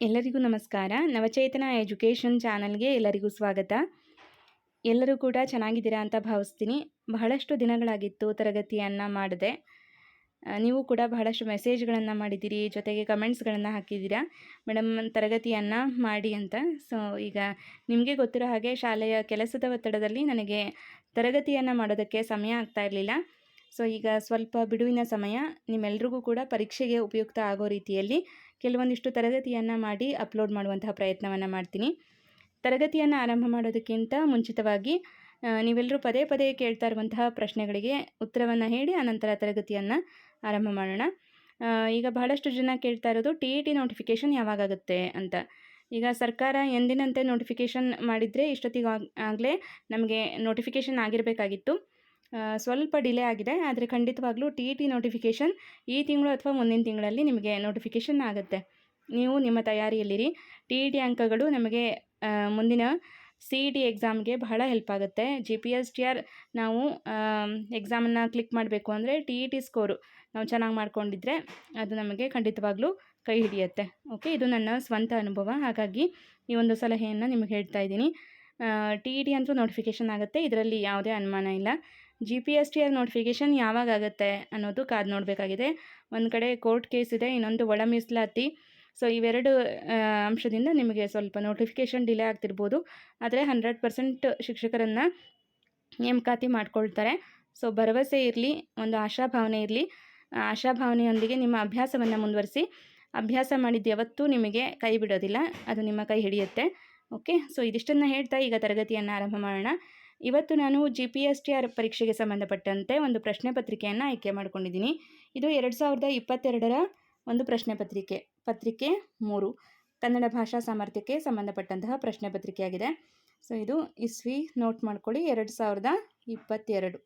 ಎಲ್ಲರಿಗೂ ನಮಸ್ಕಾರ. ನವಚೇತನ ಎಜುಕೇಷನ್ ಚಾನಲ್ಗೆ ಎಲ್ಲರಿಗೂ ಸ್ವಾಗತ. ಎಲ್ಲರೂ ಕೂಡ ಚೆನ್ನಾಗಿದ್ದೀರಾ ಅಂತ ಭಾವಿಸ್ತೀನಿ. ಬಹಳಷ್ಟು ದಿನಗಳಾಗಿತ್ತು ತರಗತಿಯನ್ನು ಮಾಡಿದೆ. ನೀವು ಕೂಡ ಬಹಳಷ್ಟು ಮೆಸೇಜ್ಗಳನ್ನು ಮಾಡಿದ್ದೀರಿ, ಜೊತೆಗೆ ಕಮೆಂಟ್ಸ್ಗಳನ್ನು ಹಾಕಿದ್ದೀರಾ. ಮೇಡಮ್ ತರಗತಿಯನ್ನು ಮಾಡಿ ಅಂತ. ಸೊ, ಈಗ ನಿಮಗೆ ಗೊತ್ತಿರೋ ಹಾಗೆ ಶಾಲೆಯ ಕೆಲಸದ ಒತ್ತಡದಲ್ಲಿ ನನಗೆ ತರಗತಿಯನ್ನು ಮಾಡೋದಕ್ಕೆ ಸಮಯ ಆಗ್ತಾ ಇರಲಿಲ್ಲ. ಸೊ, ಈಗ ಸ್ವಲ್ಪ ಬಿಡುವಿನ ಸಮಯ ನಿಮ್ಮೆಲ್ರಿಗೂ ಕೂಡ ಪರೀಕ್ಷೆಗೆ ಉಪಯುಕ್ತ ಆಗೋ ರೀತಿಯಲ್ಲಿ ಕೆಲವೊಂದಿಷ್ಟು ತರಗತಿಯನ್ನು ಮಾಡಿ ಅಪ್ಲೋಡ್ ಮಾಡುವಂತಹ ಪ್ರಯತ್ನವನ್ನು ಮಾಡ್ತೀನಿ. ತರಗತಿಯನ್ನು ಆರಂಭ ಮಾಡೋದಕ್ಕಿಂತ ಮುಂಚಿತವಾಗಿ ನೀವೆಲ್ಲರೂ ಪದೇ ಪದೇ ಕೇಳ್ತಾ ಇರುವಂತಹ ಪ್ರಶ್ನೆಗಳಿಗೆ ಉತ್ತರವನ್ನು ಹೇಳಿ, ಆನಂತರ ತರಗತಿಯನ್ನು ಆರಂಭ ಮಾಡೋಣ. ಈಗ ಬಹಳಷ್ಟು ಜನ ಕೇಳ್ತಾ ಇರೋದು ಟಿ ಇ ಟಿ ನೋಟಿಫಿಕೇಷನ್ ಯಾವಾಗುತ್ತೆ ಅಂತ. ಈಗ ಸರ್ಕಾರ ಎಂದಿನಂತೆ ನೋಟಿಫಿಕೇಷನ್ ಮಾಡಿದರೆ ಇಷ್ಟೊತ್ತಿಗೆ ಆಗಲೇ ನಮಗೆ ನೋಟಿಫಿಕೇಷನ್ ಆಗಿರಬೇಕಾಗಿತ್ತು. ಸ್ವಲ್ಪ ಡಿಲೇ ಆಗಿದೆ. ಆದರೆ ಖಂಡಿತವಾಗ್ಲೂ ಟಿ ಟಿ ನೋಟಿಫಿಕೇಷನ್ ಈ ತಿಂಗಳು ಅಥವಾ ಮುಂದಿನ ತಿಂಗಳಲ್ಲಿ ನಿಮಗೆ ನೋಟಿಫಿಕೇಷನ್ ಆಗುತ್ತೆ. ನೀವು ನಿಮ್ಮ ತಯಾರಿಯಲ್ಲಿರಿ. ಟಿ ಇ ಟಿ ಅಂಕಗಳು ನಮಗೆ ಮುಂದಿನ ಸಿ ಇ ಟಿ ಎಕ್ಸಾಮ್ಗೆ ಬಹಳ ಹೆಲ್ಪ್ ಆಗುತ್ತೆ. G P S T R ನಾವು ಎಕ್ಸಾಮನ್ನು ಕ್ಲಿಕ್ ಮಾಡಬೇಕು ಅಂದರೆ ಟಿ ಇ ಟಿ ಸ್ಕೋರು ನಾವು ಚೆನ್ನಾಗಿ ಮಾಡ್ಕೊಂಡಿದ್ರೆ ಅದು ನಮಗೆ ಖಂಡಿತವಾಗ್ಲೂ ಕೈ ಹಿಡಿಯುತ್ತೆ. ಓಕೆ ಇದು ನನ್ನ ಸ್ವಂತ ಅನುಭವ. ಹಾಗಾಗಿ ಈ ಒಂದು ಸಲಹೆಯನ್ನು ನಿಮಗೆ ಹೇಳ್ತಾ ಇದ್ದೀನಿ. ಟಿ ಇ ಟಿ ಅಂತೂ ನೋಟಿಫಿಕೇಷನ್ ಆಗುತ್ತೆ. ಇದರಲ್ಲಿ ಯಾವುದೇ ಅನುಮಾನ ಇಲ್ಲ. G P S T R notification ಯಾವಾಗ ಆಗುತ್ತೆ ಅನ್ನೋದು ಕಾದು ನೋಡಬೇಕಾಗಿದೆ. ಒಂದು ಕಡೆ ಕೋರ್ಟ್ ಕೇಸ್ ಇದೆ, ಇನ್ನೊಂದು ಒಳ ಮೀಸಲಾತಿ. ಸೊ ಇವೆರಡು ಅಂಶದಿಂದ ನಿಮಗೆ ಸ್ವಲ್ಪ ನೋಟಿಫಿಕೇಷನ್ ಡಿಲೇ ಆಗ್ತಿರ್ಬೋದು. ಆದರೆ ಹಂಡ್ರೆಡ್ ಪರ್ಸೆಂಟ್ ಶಿಕ್ಷಕರನ್ನು ನೇಮಕಾತಿ ಮಾಡ್ಕೊಳ್ತಾರೆ. ಸೊ ಭರವಸೆ ಇರಲಿ, ಒಂದು ಆಶಾಭಾವನೆ ಇರಲಿ. ಆಶಾಭಾವನೆಯೊಂದಿಗೆ ನಿಮ್ಮ ಅಭ್ಯಾಸವನ್ನು ಮುಂದುವರಿಸಿ. ಅಭ್ಯಾಸ ಮಾಡಿದ್ದು ಯಾವತ್ತೂ ನಿಮಗೆ ಕೈ ಬಿಡೋದಿಲ್ಲ, ಅದು ನಿಮ್ಮ ಕೈ ಹಿಡಿಯುತ್ತೆ. ಓಕೆ ಸೊ ಇದಿಷ್ಟನ್ನು ಹೇಳ್ತಾ ಈಗ ತರಗತಿಯನ್ನು ಆರಂಭ ಮಾಡೋಣ. ಇವತ್ತು ನಾನು G P S T R ಪರೀಕ್ಷೆಗೆ ಸಂಬಂಧಪಟ್ಟಂತೆ ಒಂದು ಪ್ರಶ್ನೆ ಪತ್ರಿಕೆಯನ್ನು ಆಯ್ಕೆ ಮಾಡ್ಕೊಂಡಿದ್ದೀನಿ. ಇದು ಎರಡು ಸಾವಿರದ ಇಪ್ಪತ್ತೆರಡರ ಒಂದು ಪ್ರಶ್ನೆ ಪತ್ರಿಕೆ. ಪತ್ರಿಕೆ ಮೂರು. ಕನ್ನಡ ಭಾಷಾ ಸಾಮರ್ಥ್ಯಕ್ಕೆ ಸಂಬಂಧಪಟ್ಟಂತಹ ಪ್ರಶ್ನೆ ಪತ್ರಿಕೆಯಾಗಿದೆ. ಸೊ ಇದು ಇಸ್ವಿ ನೋಟ್ ಮಾಡ್ಕೊಳ್ಳಿ. ಎರಡು ಸಾವಿರದ ಇಪ್ಪತ್ತೆರಡು.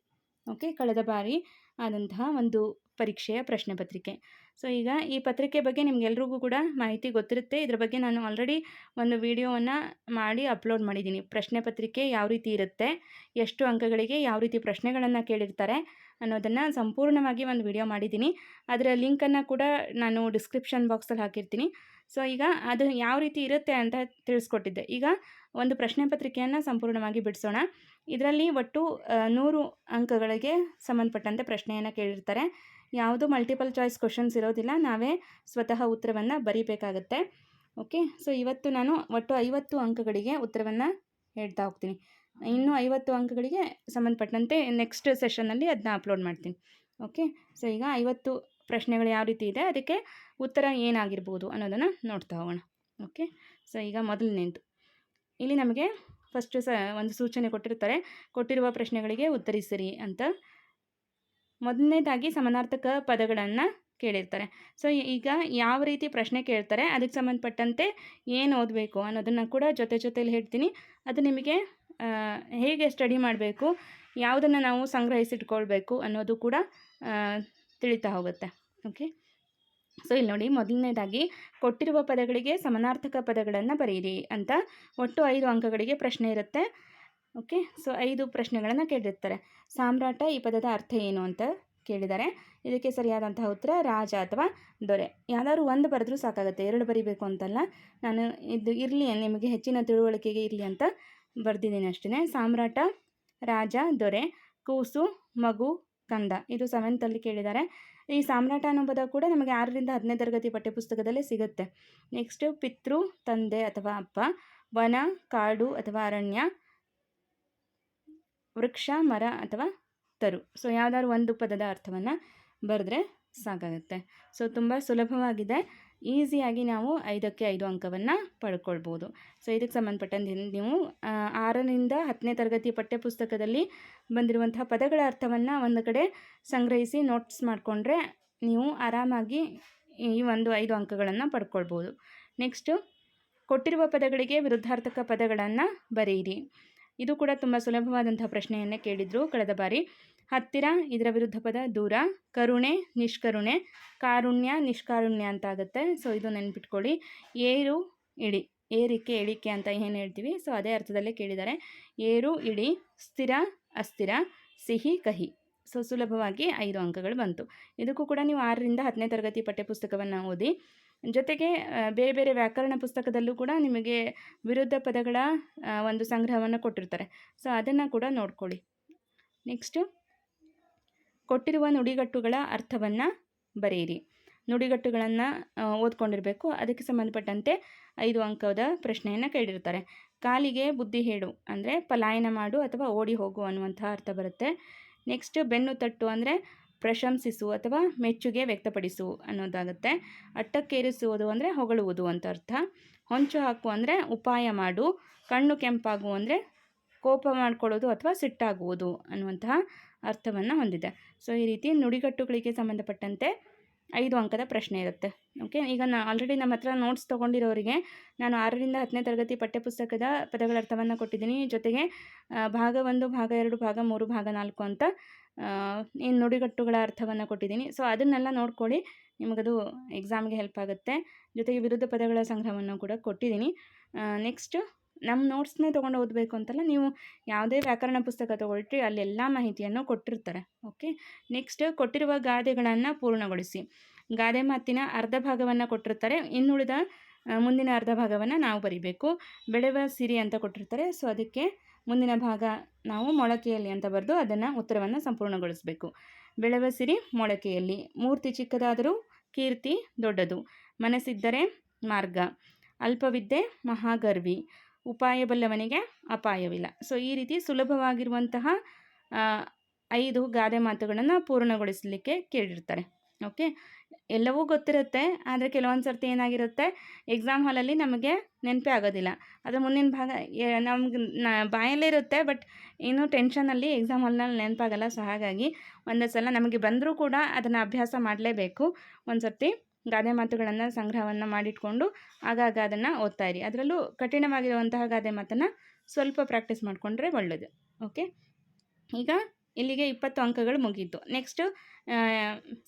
ಓಕೆ ಕಳೆದ ಬಾರಿ ಆದಂತಹ ಒಂದು ಪರೀಕ್ಷೆಯ ಪ್ರಶ್ನೆ ಪತ್ರಿಕೆ. ಸೊ ಈಗ ಈ ಪತ್ರಿಕೆ ಬಗ್ಗೆ ನಿಮ್ಗೆಲ್ರಿಗೂ ಕೂಡ ಮಾಹಿತಿ ಗೊತ್ತಿರುತ್ತೆ. ಇದ್ರ ಬಗ್ಗೆ ನಾನು ಆಲ್ರೆಡಿ ಒಂದು ವಿಡಿಯೋವನ್ನು ಮಾಡಿ ಅಪ್ಲೋಡ್ ಮಾಡಿದ್ದೀನಿ. ಪ್ರಶ್ನೆ ಪತ್ರಿಕೆ ಯಾವ ರೀತಿ ಇರುತ್ತೆ, ಎಷ್ಟು ಅಂಕಗಳಿಗೆ ಯಾವ ರೀತಿ ಪ್ರಶ್ನೆಗಳನ್ನು ಕೇಳಿರ್ತಾರೆ ಅನ್ನೋದನ್ನು ಸಂಪೂರ್ಣವಾಗಿ ಒಂದು ವಿಡಿಯೋ ಮಾಡಿದ್ದೀನಿ. ಅದರ ಲಿಂಕನ್ನು ಕೂಡ ನಾನು ಡಿಸ್ಕ್ರಿಪ್ಷನ್ ಬಾಕ್ಸಲ್ಲಿ ಹಾಕಿರ್ತೀನಿ. ಸೊ ಈಗ ಅದು ಯಾವ ರೀತಿ ಇರುತ್ತೆ ಅಂತ ತಿಳಿಸ್ಕೊಟ್ಟಿದ್ದೆ. ಈಗ ಒಂದು ಪ್ರಶ್ನೆ ಪತ್ರಿಕೆಯನ್ನು ಸಂಪೂರ್ಣವಾಗಿ ಬಿಡಿಸೋಣ. ಇದರಲ್ಲಿ ಒಟ್ಟು ನೂರು ಅಂಕಗಳಿಗೆ ಸಂಬಂಧಪಟ್ಟಂತೆ ಪ್ರಶ್ನೆಯನ್ನು ಕೇಳಿರ್ತಾರೆ. ಯಾವುದು ಮಲ್ಟಿಪಲ್ ಚಾಯ್ಸ್ ಕ್ವಶನ್ಸ್ ಇರೋದಿಲ್ಲ, ನಾವೇ ಸ್ವತಃ ಉತ್ತರವನ್ನು ಬರೀಬೇಕಾಗತ್ತೆ. ಓಕೆ ಸೊ ಇವತ್ತು ನಾನು ಒಟ್ಟು ಐವತ್ತು ಅಂಕಗಳಿಗೆ ಉತ್ತರವನ್ನು ಹೇಳ್ತಾ ಹೋಗ್ತೀನಿ. ಇನ್ನೂ ಐವತ್ತು ಅಂಕಗಳಿಗೆ ಸಂಬಂಧಪಟ್ಟಂತೆ ನೆಕ್ಸ್ಟ್ ಸೆಷನ್ನಲ್ಲಿ ಅದನ್ನ ಅಪ್ಲೋಡ್ ಮಾಡ್ತೀನಿ. ಓಕೆ ಸೊ ಈಗ ಐವತ್ತು ಪ್ರಶ್ನೆಗಳು ಯಾವ ರೀತಿ ಇದೆ, ಅದಕ್ಕೆ ಉತ್ತರ ಏನಾಗಿರ್ಬೋದು ಅನ್ನೋದನ್ನು ನೋಡ್ತಾ ಹೋಗೋಣ. ಓಕೆ ಸೊ ಈಗ ಮೊದಲನೇದು. ಇಲ್ಲಿ ನಮಗೆ ಫಸ್ಟು ಸ, ಒಂದು ಸೂಚನೆ ಕೊಟ್ಟಿರ್ತಾರೆ, ಕೊಟ್ಟಿರುವ ಪ್ರಶ್ನೆಗಳಿಗೆ ಉತ್ತರಿಸಿರಿ ಅಂತ. ಮೊದಲನೇದಾಗಿ ಸಮಾನಾರ್ಥಕ ಪದಗಳನ್ನು ಕೇಳಿರ್ತಾರೆ. ಸೊ ಈಗ ಯಾವ ರೀತಿ ಪ್ರಶ್ನೆ ಕೇಳ್ತಾರೆ, ಅದಕ್ಕೆ ಸಂಬಂಧಪಟ್ಟಂತೆ ಏನು ಓದಬೇಕು ಅನ್ನೋದನ್ನು ಕೂಡ ಜೊತೆ ಜೊತೆಯಲ್ಲಿ ಹೇಳ್ತೀನಿ. ಅದು ನಿಮಗೆ ಹೇಗೆ ಸ್ಟಡಿ ಮಾಡಬೇಕು, ಯಾವುದನ್ನು ನಾವು ಸಂಗ್ರಹಿಸಿಟ್ಕೊಳ್ಬೇಕು ಅನ್ನೋದು ಕೂಡ ತಿಳಿತಾ ಹೋಗುತ್ತೆ. ಓಕೆ ಸೊ ಇಲ್ಲಿ ನೋಡಿ, ಮೊದಲನೇದಾಗಿ ಕೊಟ್ಟಿರುವ ಪದಗಳಿಗೆ ಸಮಾನಾರ್ಥಕ ಪದಗಳನ್ನು ಬರೆಯಿರಿ ಅಂತ ಒಟ್ಟು ಐದು ಅಂಕಗಳಿಗೆ ಪ್ರಶ್ನೆ ಇರುತ್ತೆ. ಓಕೆ? ಸೊ, ಐದು ಪ್ರಶ್ನೆಗಳನ್ನು ಕೇಳಿರ್ತಾರೆ. ಸಾಮ್ರಾಟ ಈ ಪದದ ಅರ್ಥ ಏನು ಅಂತ ಕೇಳಿದ್ದಾರೆ. ಇದಕ್ಕೆ ಸರಿಯಾದಂತಹ ಉತ್ತರ ರಾಜ ಅಥವಾ ದೊರೆ. ಯಾವ್ದಾದ್ರು ಒಂದು ಬರೆದ್ರೂ ಸಾಕಾಗುತ್ತೆ. ಎರಡು ಬರಿಬೇಕು ಅಂತಲ್ಲ. ನಾನು ಇದು ಇರಲಿ, ನಿಮಗೆ ಹೆಚ್ಚಿನ ತಿಳುವಳಿಕೆಗೆ ಇರಲಿ ಅಂತ ಬರೆದಿದ್ದೀನಿ ಅಷ್ಟೇ ಸಾಮ್ರಾಟ, ರಾಜ, ದೊರೆ, ಕೂಸು, ಮಗು, ಕಂದ. ಇದು ಸೆವೆಂತಲ್ಲಿ ಕೇಳಿದ್ದಾರೆ. ಈ ಸಾಮ್ರಾಟ ಅನ್ನೋ ಪದ ಕೂಡ ನಮಗೆ ಆರರಿಂದ ಹದಿನೈದು ತರಗತಿ ಪಠ್ಯಪುಸ್ತಕದಲ್ಲೇ ಸಿಗುತ್ತೆ. ನೆಕ್ಸ್ಟು ಪಿತೃ, ತಂದೆ ಅಥವಾ ಅಪ್ಪ, ವನ, ಕಾಡು ಅಥವಾ ಅರಣ್ಯ ವೃಕ್ಷ, ಮರ ಅಥವಾ ತರು. ಸೊ ಯಾವ್ದಾದ್ರು ಒಂದು ಪದದ ಅರ್ಥವನ್ನು ಬರೆದ್ರೆ ಸಾಕಾಗುತ್ತೆ. ಸೊ ತುಂಬ ಸುಲಭವಾಗಿದೆ. ಈಸಿಯಾಗಿ ನಾವು ಐದಕ್ಕೆ ಐದು ಅಂಕವನ್ನು ಪಡ್ಕೊಳ್ಬೋದು. ಸೊ ಇದಕ್ಕೆ ಸಂಬಂಧಪಟ್ಟಂತೆ ನೀವು ಆರರಿಂದ ಹತ್ತನೇ ತರಗತಿ ಪಠ್ಯಪುಸ್ತಕದಲ್ಲಿ ಬಂದಿರುವಂತಹ ಪದಗಳ ಅರ್ಥವನ್ನು ಒಂದು ಕಡೆ ಸಂಗ್ರಹಿಸಿ ನೋಟ್ಸ್ ಮಾಡಿಕೊಂಡ್ರೆ ನೀವು ಆರಾಮಾಗಿ ಈ ಒಂದು ಐದು ಅಂಕಗಳನ್ನು ಪಡ್ಕೊಳ್ಬೋದು. ನೆಕ್ಸ್ಟು ಕೊಟ್ಟಿರುವ ಪದಗಳಿಗೆ ವಿರುದ್ಧಾರ್ಥಕ ಪದಗಳನ್ನು ಬರೆಯಿರಿ. ಇದು ಕೂಡ ತುಂಬ ಸುಲಭವಾದಂತಹ ಪ್ರಶ್ನೆಯನ್ನೇ ಕೇಳಿದರು ಕಳೆದ ಬಾರಿ. ಹತ್ತಿರ, ಇದರ ವಿರುದ್ಧ ಪದ ದೂರ, ಕರುಣೆ, ನಿಷ್ಕರುಣೆ, ಕಾರುಣ್ಯ, ನಿಷ್ಕಾರುಣ್ಯ ಅಂತ ಆಗುತ್ತೆ ಸೊ ಇದು ನೆನ್ಪಿಟ್ಕೊಳ್ಳಿ. ಏರು ಇಳಿ ಏರಿಕೆ, ಇಳಿಕೆ ಅಂತ ಏನು ಹೇಳ್ತೀವಿ? ಸೊ ಅದೇ ಅರ್ಥದಲ್ಲೇ ಕೇಳಿದ್ದಾರೆ. ಏರು ಇಳಿ ಸ್ಥಿರ, ಅಸ್ಥಿರ, ಸಿಹಿ, ಕಹಿ. ಸೊ ಸುಲಭವಾಗಿ ಐದು ಅಂಕಗಳು ಬಂತು. ಇದಕ್ಕೂ ಕೂಡ ನೀವು ಆರರಿಂದ ಹತ್ತನೇ ತರಗತಿ ಪಠ್ಯಪುಸ್ತಕವನ್ನು ಓದಿ ಜೊತೆಗೆ ಬೇರೆ ಬೇರೆ ವ್ಯಾಕರಣ ಪುಸ್ತಕದಲ್ಲೂ ಕೂಡ ನಿಮಗೆ ವಿರುದ್ಧ ಪದಗಳ ಒಂದು ಸಂಗ್ರಹವನ್ನು ಕೊಟ್ಟಿರ್ತಾರೆ. ಸೊ, ಅದನ್ನು ಕೂಡ ನೋಡ್ಕೊಳ್ಳಿ. ನೆಕ್ಸ್ಟು, ಕೊಟ್ಟಿರುವ ನುಡಿಗಟ್ಟುಗಳ ಅರ್ಥವನ್ನು ಬರೆಯಿರಿ. ನುಡಿಗಟ್ಟುಗಳನ್ನು ಓದ್ಕೊಂಡಿರಬೇಕು. ಅದಕ್ಕೆ ಸಂಬಂಧಪಟ್ಟಂತೆ ಐದು ಅಂಕದ ಪ್ರಶ್ನೆಯನ್ನು ಕೇಳಿರ್ತಾರೆ. ಕಾಲಿಗೆ ಬುದ್ಧಿ ಹೇಳು ಅಂದರೆ ಪಲಾಯನ ಮಾಡು ಅಥವಾ ಓಡಿ ಹೋಗು ಅನ್ನುವಂತಹ ಅರ್ಥ ಬರುತ್ತೆ. ನೆಕ್ಸ್ಟ್ ಬೆನ್ನು ತಟ್ಟು ಅಂದರೆ ಪ್ರಶಂಸಿಸು ಅಥವಾ ಮೆಚ್ಚುಗೆ ವ್ಯಕ್ತಪಡಿಸು ಅನ್ನೋದಾಗುತ್ತೆ. ಅಟ್ಟಕ್ಕೇರಿಸುವುದು ಅಂದರೆ ಹೊಗಳುವುದು ಅಂತ ಅರ್ಥ. ಹೊಂಚು ಹಾಕು ಅಂದರೆ ಉಪಾಯ ಮಾಡು. ಕಣ್ಣು ಕೆಂಪಾಗು ಅಂದರೆ ಕೋಪ ಮಾಡಿಕೊಳ್ಳೋದು ಅಥವಾ ಸಿಟ್ಟಾಗುವುದು ಅನ್ನುವಂತಹ ಅರ್ಥವನ್ನು ಹೊಂದಿದೆ. ಸೊ ಈ ರೀತಿ ನುಡಿಗಟ್ಟುಗಳಿಗೆ ಸಂಬಂಧಪಟ್ಟಂತೆ ಐದು ಅಂಕದ ಪ್ರಶ್ನೆ ಇರುತ್ತೆ. ಓಕೆ ಈಗ ನಾ ಆಲ್ರೆಡಿ ನಮ್ಮ ಹತ್ರ ನೋಟ್ಸ್ ತೊಗೊಂಡಿರೋರಿಗೆ ನಾನು ಆರರಿಂದ ಹತ್ತನೇ ತರಗತಿ ಪಠ್ಯಪುಸ್ತಕದ ಪದಗಳ ಅರ್ಥವನ್ನು ಕೊಟ್ಟಿದ್ದೀನಿ. ಜೊತೆಗೆ ಭಾಗ ಒಂದು, ಭಾಗ ಎರಡು, ಭಾಗ ಮೂರು, ಭಾಗ ನಾಲ್ಕು ಅಂತ ಏನು ನುಡಿಗಟ್ಟುಗಳ ಅರ್ಥವನ್ನು ಕೊಟ್ಟಿದ್ದೀನಿ. ಸೊ ಅದನ್ನೆಲ್ಲ ನೋಡ್ಕೊಳ್ಳಿ. ನಿಮಗದು ಎಕ್ಸಾಮ್ಗೆ ಹೆಲ್ಪ್ ಆಗುತ್ತೆ. ಜೊತೆಗೆ ವಿರುದ್ಧ ಪದಗಳ ಸಂಗ್ರಹವನ್ನು ಕೂಡ ಕೊಟ್ಟಿದ್ದೀನಿ. ನೆಕ್ಸ್ಟು ನಮ್ಮ ನೋಟ್ಸ್ನೇ ತೊಗೊಂಡು ಓದಬೇಕು ಅಂತಲ್ಲ, ನೀವು ಯಾವುದೇ ವ್ಯಾಕರಣ ಪುಸ್ತಕ ತೊಗೊಳ್ರಿ ಅಲ್ಲಿ ಎಲ್ಲ ಮಾಹಿತಿಯನ್ನು ಕೊಟ್ಟಿರ್ತಾರೆ. ಓಕೆ ನೆಕ್ಸ್ಟ್ ಕೊಟ್ಟಿರುವ ಗಾದೆಗಳನ್ನು ಪೂರ್ಣಗೊಳಿಸಿ. ಗಾದೆ ಮಾತಿನ ಅರ್ಧ ಭಾಗವನ್ನು ಕೊಟ್ಟಿರ್ತಾರೆ. ಇನ್ನುಳಿದ ಮುಂದಿನ ಅರ್ಧ ಭಾಗವನ್ನು ನಾವು ಬರಿಬೇಕು. ಬೆಳೆವ ಸಿರಿ ಅಂತ ಕೊಟ್ಟಿರ್ತಾರೆ. ಸೊ ಅದಕ್ಕೆ ಮುಂದಿನ ಭಾಗ ನಾವು ಮೊಳಕೆಯಲ್ಲಿ ಅಂತ ಬರೆದು ಅದನ್ನು ಉತ್ತರವನ್ನು ಸಂಪೂರ್ಣಗೊಳಿಸಬೇಕು. ಬೆಳವಸಿರಿ ಮೊಳಕೆಯಲ್ಲಿ. ಮೂರ್ತಿ ಚಿಕ್ಕದಾದರೂ ಕೀರ್ತಿ ದೊಡ್ಡದು. ಮನಸ್ಸಿದ್ದರೆ ಮಾರ್ಗ. ಅಲ್ಪವಿದ್ದೆ ಮಹಾಗರ್ವಿ. ಉಪಾಯ ಬಲ್ಲವನಿಗೆ ಅಪಾಯವಿಲ್ಲ. ಸೊ ಈ ರೀತಿ ಸುಲಭವಾಗಿರುವಂತಹ ಐದು ಗಾದೆ ಮಾತುಗಳನ್ನು ಪೂರ್ಣಗೊಳಿಸಲಿಕ್ಕೆ ಕೇಳಿರ್ತಾರೆ. ಓಕೆ ಎಲ್ಲವೂ ಗೊತ್ತಿರುತ್ತೆ, ಆದರೆ ಕೆಲವೊಂದು ಸರ್ತಿ ಏನಾಗಿರುತ್ತೆ ಎಕ್ಸಾಮ್ ಹಾಲಲ್ಲಿ ನಮಗೆ ನೆನಪೇ ಆಗೋದಿಲ್ಲ. ಅದರ ಮುಂದಿನ ಭಾಗ ನಮ್ಗೆ ಬಾಯಲ್ಲೇ ಇರುತ್ತೆ ಬಟ್ ಇನ್ನೂ ಟೆನ್ಷನಲ್ಲಿ ಎಕ್ಸಾಮ್ ಹಾಲ್ನಲ್ಲಿ ನೆನಪಾಗಲ್ಲ ಸೊ ಹಾಗಾಗಿ ಒಂದೇ ಸಲ ನಮಗೆ ಬಂದರೂ ಕೂಡ ಅದನ್ನು ಅಭ್ಯಾಸ ಮಾಡಲೇಬೇಕು. ಒಂದು ಸರ್ತಿ ಗಾದೆ ಮಾತುಗಳನ್ನು, ಸಂಗ್ರಹವನ್ನು ಮಾಡಿಟ್ಕೊಂಡು ಆಗಾಗ ಅದನ್ನು ಓದ್ತಾ ಇರಿ. ಅದರಲ್ಲೂ ಕಠಿಣವಾಗಿರುವಂತಹ ಗಾದೆ ಮಾತನ್ನು ಸ್ವಲ್ಪ ಪ್ರಾಕ್ಟೀಸ್ ಮಾಡಿಕೊಂಡ್ರೆ ಒಳ್ಳೆಯದು ಓಕೆ ಈಗ ಇಲ್ಲಿಗೆ ಇಪ್ಪತ್ತು ಅಂಕಗಳು ಮುಗೀತು. ನೆಕ್ಸ್ಟು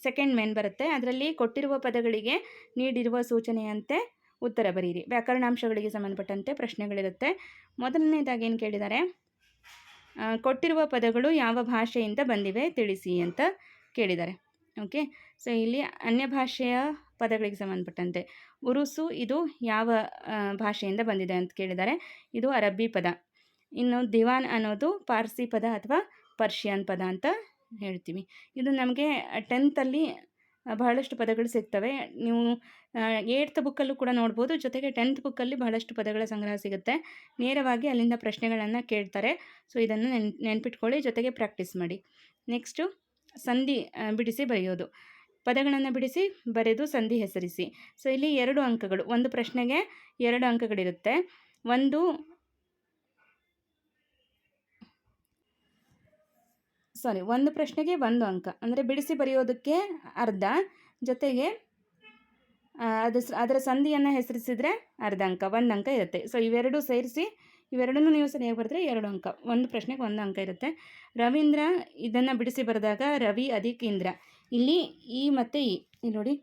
ಸೆಕೆಂಡ್ ಮೇನ್ ಬರುತ್ತೆ. ಅದರಲ್ಲಿ ಕೊಟ್ಟಿರುವ ಪದಗಳಿಗೆ ನೀಡಿರುವ ಸೂಚನೆಯಂತೆ ಉತ್ತರ ಬರೀರಿ. ವ್ಯಾಕರಣಾಂಶಗಳಿಗೆ ಸಂಬಂಧಪಟ್ಟಂತೆ ಪ್ರಶ್ನೆಗಳಿರುತ್ತೆ. ಮೊದಲನೇದಾಗಿ ಏನು ಕೇಳಿದ್ದಾರೆ? ಕೊಟ್ಟಿರುವ ಪದಗಳು ಯಾವ ಭಾಷೆಯಿಂದ ಬಂದಿವೆ ತಿಳಿಸಿ ಅಂತ ಕೇಳಿದ್ದಾರೆ. ಓಕೆ ಸೊ ಇಲ್ಲಿ ಅನ್ಯ ಭಾಷೆಯ ಪದಗಳಿಗೆ ಸಂಬಂಧಪಟ್ಟಂತೆ. ಉರುಸು, ಇದು ಯಾವ ಭಾಷೆಯಿಂದ ಬಂದಿದೆ ಅಂತ ಕೇಳಿದ್ದಾರೆ. ಇದು ಅರಬ್ಬಿ ಪದ. ಇನ್ನು ದಿವಾನ್ ಅನ್ನೋದು ಪಾರ್ಸಿ ಪದ ಅಥವಾ ಪರ್ಷಿಯನ್ ಪದ ಅಂತ ಹೇಳ್ತೀವಿ. ಇದು ನಮಗೆ ಟೆಂತಲ್ಲಿ ಬಹಳಷ್ಟು ಪದಗಳು ಸಿಗ್ತವೆ. ನೀವು ಏಟ್ತ್ ಬುಕ್ಕಲ್ಲೂ ಕೂಡ ನೋಡ್ಬೋದು. ಜೊತೆಗೆ ಟೆಂತ್ ಬುಕ್ಕಲ್ಲಿ ಬಹಳಷ್ಟು ಪದಗಳ ಸಂಗ್ರಹ ಸಿಗುತ್ತೆ. ನೇರವಾಗಿ ಅಲ್ಲಿಂದ ಪ್ರಶ್ನೆಗಳನ್ನು ಕೇಳ್ತಾರೆ. ಸೊ ಇದನ್ನು ನೆನ್, ನೆನ್ಪಿಟ್ಕೊಳ್ಳಿ. ಜೊತೆಗೆ ಪ್ರಾಕ್ಟೀಸ್ ಮಾಡಿ. ನೆಕ್ಸ್ಟು ಸಂಧಿ ಬಿಡಿಸಿ ಬರೆಯೋದು. ಪದಗಳನ್ನು ಬಿಡಿಸಿ, ಬರೆದು ಸಂಧಿ ಹೆಸರಿಸಿ. ಸೊ ಇಲ್ಲಿ ಎರಡು ಅಂಕಗಳು. ಒಂದು ಪ್ರಶ್ನೆಗೆ ಎರಡು ಅಂಕಗಳಿರುತ್ತೆ. ಒಂದು ಸಾರಿ ಒಂದು ಪ್ರಶ್ನೆಗೆ ಒಂದು ಅಂಕ. ಅಂದರೆ ಬಿಡಿಸಿ ಬರೆಯೋದಕ್ಕೆ ಅರ್ಧ. ಜೊತೆಗೆ ಅದು ಅದರ ಸಂಧಿಯನ್ನು ಹೆಸರಿಸಿದರೆ ಅರ್ಧ ಅಂಕ, ಒಂದು ಅಂಕ ಇರುತ್ತೆ. ಸೊ ಇವೆರಡೂ ಸೇರಿಸಿ, ಇವೆರಡನ್ನೂ ನೀವು ಸರಿಯಾಗಿ ಬರೆದ್ರೆ ಎರಡು ಅಂಕ, ಒಂದು ಪ್ರಶ್ನೆಗೆ ಒಂದು ಅಂಕ ಇರುತ್ತೆ. ರವೀಂದ್ರ ಇದನ್ನು ಬಿಡಿಸಿ ಬರೆದಾಗ ರವಿ ಅಧಿಕೇಂದ್ರ ಇಲ್ಲಿ ಈ ಮತ್ತು ಇಲ್ಲಿ ನೋಡಿ.